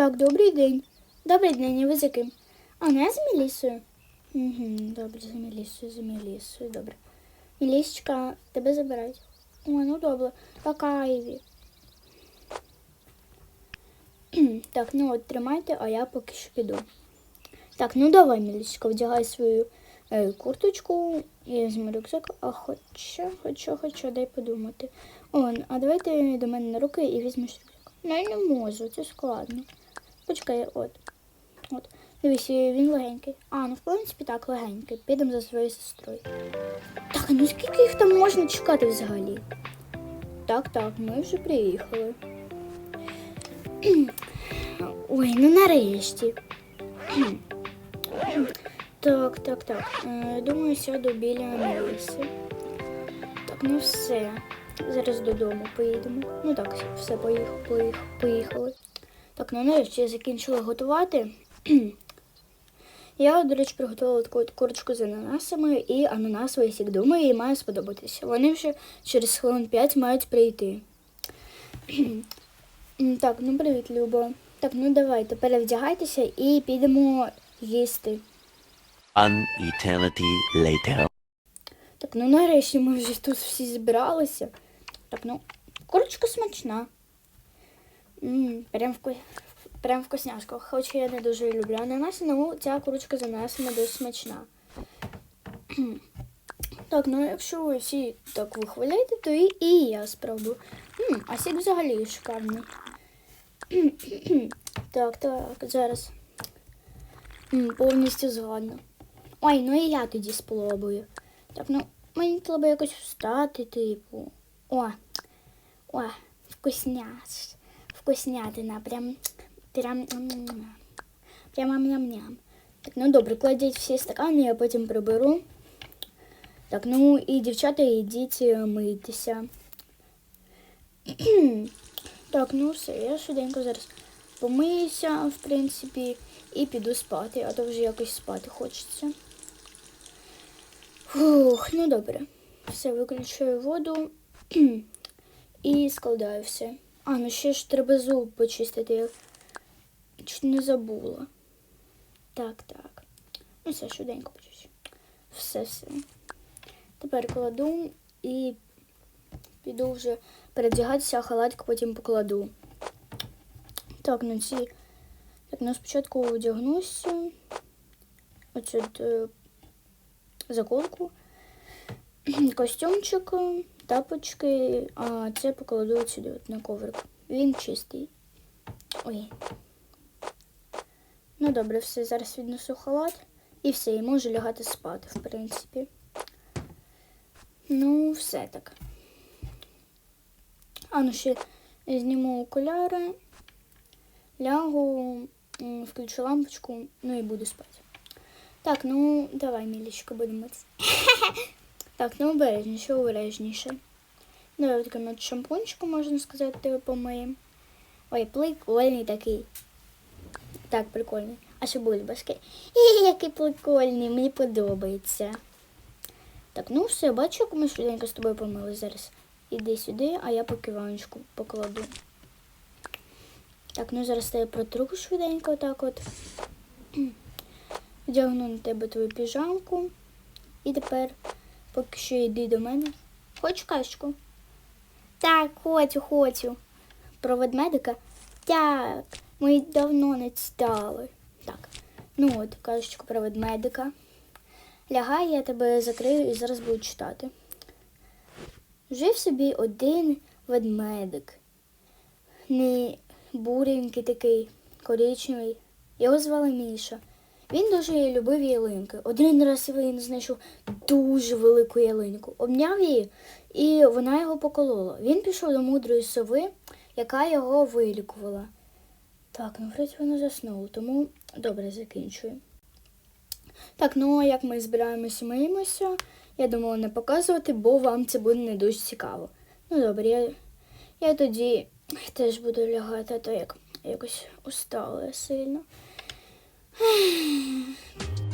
Так, добрий день. Добрий день, ви за ким? А, ну я з Мелісою. Угу, добре, за Мелісою, за Мелісою, добре. Мелісечка, тебе забирають. О, ну добре. Пока, Іві. так, ну от тримайте, а я поки що піду. Так, ну давай, Мелісечка, вдягай свою е, курточку, я візьму рюкзак, а хоча, хоча, хоча, дай подумати. О, а давай ти до мене на руки і візьмеш рюкзак. Ну, я не можу, це складно. Почекай, от. От. Дивись, він легенький. А, ну в принципі так, легенький. Підемо за своєю сестрою. Так, ну скільки їх там можна чекати взагалі? Так, так, ми вже приїхали. Ой, ну нарешті. Так, так, так. Е, Думаю, сяду біля Меліси. Так, ну все. Зараз додому поїдемо. Ну так, все, поїхали, поїхали. Так, ну нарешті я закінчила готувати. Я, до речі, приготувала таку от курочку з ананасами і ананасовий сік. Думаю, їй має сподобатися. Вони вже через хвилин 5 мають прийти. Так, ну привіт, Люба. Так, ну давайте, перевдягайтеся і підемо їсти. One eternity later. Так, ну нарешті ми вже тут всі зібралися. Так, ну, курочка смачна. М, прям, вку... прям вкусняшка. Хоча я не дуже люблю ананаси, але ця курочка з ананасами дуже смачна. Так, ну якщо ви всі так вихваляєте, то і, і я спробую. М, а сік взагалі шикарний. так, так, зараз. М, повністю згодна. Ой, ну і я тоді спробую. Так, ну мені треба якось встати, типу. О, о, вкусняш. Вкуснятина, прям, прям, прямо ням-ням. Так, ну добре, кладіть всі стакани, я потім приберу. Так, ну і дівчата, йдіть е, мийтеся. так, ну все, я швиденько зараз помиюся, в принципі, і піду спати, а то вже якось спати хочеться. Фух, ну добре. Все, виключаю воду і складаю все. А, ну ще ж треба зуб почистити. Я чуть не забула. Так, так. Ну все, швиденько почищу. Все, все. Тепер кладу і піду вже передягатися, а халатик потім покладу. Так, ну ці. Так, ну спочатку одягнуся. Оцю е, заколку, костюмчик, тапочки, а це покладу сюди от на коврик. Він чистий. Ой. Ну добре, все, зараз віднесу халат і все, і можу лягати спати, в принципі. Ну, все так. А ну ще зніму окуляри, лягу, включу лампочку, ну і буду спати. Так, ну давай, мілічка, будемо. так, ну обережніше, обережніше. Давай таким от шампунчиком, можна сказати, помиємо. Ой, прикольний такий. Так, прикольний. А ще бульбашки. І який прикольний, мені подобається. Так, ну все, бачу, як ми швиденько з тобою помили зараз. Іди сюди, а я поки ваночку покладу. Так, ну зараз я протру швиденько так от. Вдягну на тебе твою піжамку. І тепер поки що йди до мене. Хоч кашку? Так, хочу, хочу. Про ведмедика? Так, ми давно не стали. Так, ну от, кашечку про ведмедика. Лягай, я тебе закрию і зараз буду читати. Жив собі один ведмедик. Не буренький такий, коричневий. Його звали Міша. Він дуже любив ялинки. Один раз він знайшов дуже велику ялинку, обняв її, і вона його поколола. Він пішов до мудрої сови, яка його вилікувала. Так, ну вроді вона заснула, тому добре закінчую. Так, ну а як ми збираємося миємося, я думала не показувати, бо вам це буде не дуже цікаво. Ну добре, я, я тоді теж буду лягати, а то як якось устала я сильно.